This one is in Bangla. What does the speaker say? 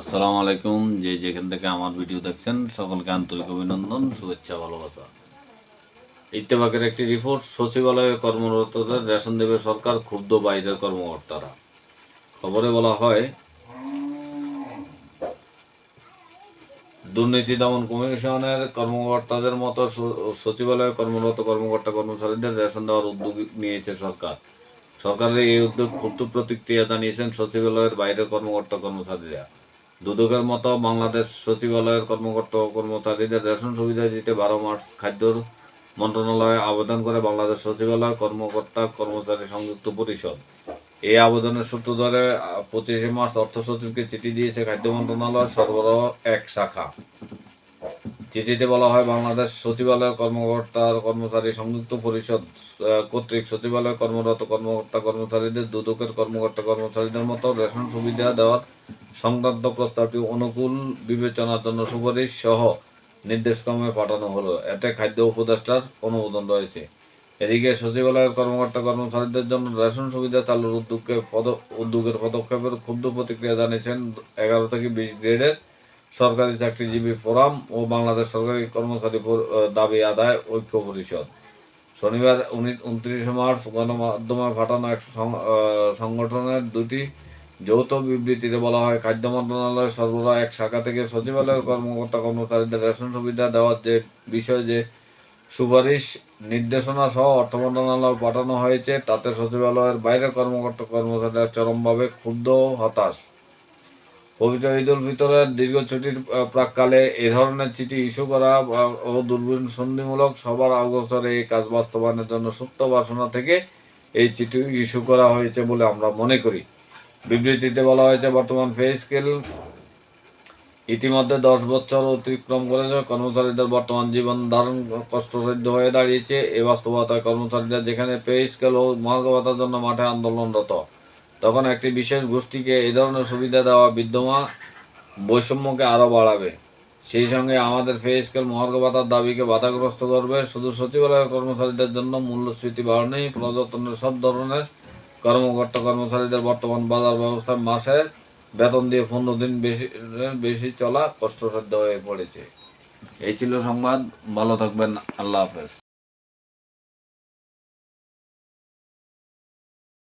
আসসালামু আলাইকুম। যে যেখান থেকে আমার ভিডিও দেখছেন, সকলকে আন্তরিক অভিনন্দন, শুভেচ্ছা, ভালোবাসা। ইত্তেফাকের একটি রিপোর্ট সচিবালয়ে কর্মরতদের রেশন দেবে সরকার, ক্ষুব্ধ বাইরের কর্মকর্তারা। খবরে বলা হয়, দুর্নীতি দমন কমিশনের কর্মকর্তাদের মতো সচিবালয়ে কর্মরত কর্মকর্তা কর্মচারীদের রেশন দেওয়ার উদ্যোগ নিয়েছে সরকার। সরকারের এই উদ্যোগ ক্ষুব্ধ প্রতিক্রিয়া জানিয়েছেন সচিবালয়ের বাইরের কর্মকর্তা কর্মচারীরা। দুদকের মতো বাংলাদেশ সচিবালয়ের কর্মকর্তা ও কর্মচারীদের রেশন সুবিধা দিতে বারো মার্চ খাদ্য মন্ত্রণালয়ে আবেদন করে বাংলাদেশ সচিবালয় কর্মকর্তা কর্মচারী সংযুক্ত পরিষদ। এই আবেদনের সূত্র ধরে পঁচিশে মার্চ অর্থ সচিবকে চিঠি দিয়েছে খাদ্য মন্ত্রণালয় সরবরাহ এক শাখা। চিঠিতে বলা হয় বাংলাদেশ সচিবালয় কর্মকর্তার কর্মচারী সংযুক্ত পরিষদ কর্তৃক সচিবালয় কর্মরত কর্মকর্তা কর্মচারীদের দুদকের কর্মকর্তা কর্মচারীদের মতো রেশন সুবিধা দেওয়ার সংক্রান্ত প্রস্তাবটি অনুকূল বিবেচনার জন্য সুপারিশ সহ নির্দেশক্রমে পাঠানো হলো। এতে খাদ্য উপদেষ্টার অনুমোদন রয়েছে। এদিকে সচিবালয়ের কর্মকর্তা কর্মচারীদের জন্য রেশন সুবিধা চালুর উদ্যোগকে পদ, উদ্যোগের পদক্ষেপের ক্ষুব্ধ প্রতিক্রিয়া জানিয়েছেন এগারো থেকে বিশ গ্রেডের সরকারি চাকরিজীবী ফোরাম ও বাংলাদেশ সরকারি কর্মচারী দাবি আদায়, ঐক্য পরিষদ। শনিবার উনত্রিশে মার্চ গণমাধ্যমে পাঠানো এক সংগঠনের দুটি যৌথ বিবৃতিতে বলা হয়, খাদ্য মন্ত্রণালয় সরবরাহ এক শাখা থেকে সচিবালয়ের কর্মকর্তা কর্মচারীদের রেশন সুবিধা দেওয়ার যে বিষয় যে সুপারিশ, নির্দেশনা সহ অর্থ মন্ত্রণালয় পাঠানো হয়েছে, তাতে সচিবালয়ের বাইরের কর্মকর্তা কর্মচারীরা চরমভাবে ক্ষুব্ধ হতাশ। পবিত্র ঈদ উল ফিতরের দীর্ঘ ছুটির প্রাককালে এ ধরনের চিঠি ইস্যু করা ও দূরবীন সন্ধিমূলক সবার অগ্রসরে এই কাজ বাস্তবায়নের জন্য সুপ্ত বাসনা থেকে এই চিঠি ইস্যু করা হয়েছে বলে আমরা মনে করি। বিবৃতিতে বলা হয়েছে, বর্তমান পে স্কেল ইতিমধ্যে দশ বছর অতিক্রম করেছে। কর্মচারীদের বর্তমান জীবন ধারণ কষ্টসাধ্য হয়ে দাঁড়িয়েছে। এ বাস্তবতায় কর্মচারীরা যেখানে পে স্কেল ও মহার্ঘ জন্য মাঠে আন্দোলনরত তখন একটি বিশেষ গোষ্ঠীকে এই ধরনের সুবিধা দেওয়া বিদ্যমান বৈষম্যকে আরও বাড়াবে। সেই সঙ্গে আমাদের পে স্কেল মহার্ঘ ভাতার দাবিকে বাধাগ্রস্ত করবে। শুধু সচিবালয়ের কর্মচারীদের জন্য মূল্যস্ফীতি বাড়ানোই প্রযত্নের সব ধরনের কর্মকর্তা কর্মচারীদের বর্তমান বাজার ব্যবস্থায় মাসে বেতন দিয়ে পনেরো দিন বেশি বেশি চলা কষ্টসাধ্য হয়ে পড়েছে। এই ছিল সংবাদ, ভালো থাকবেন, আল্লাহ হাফেজ।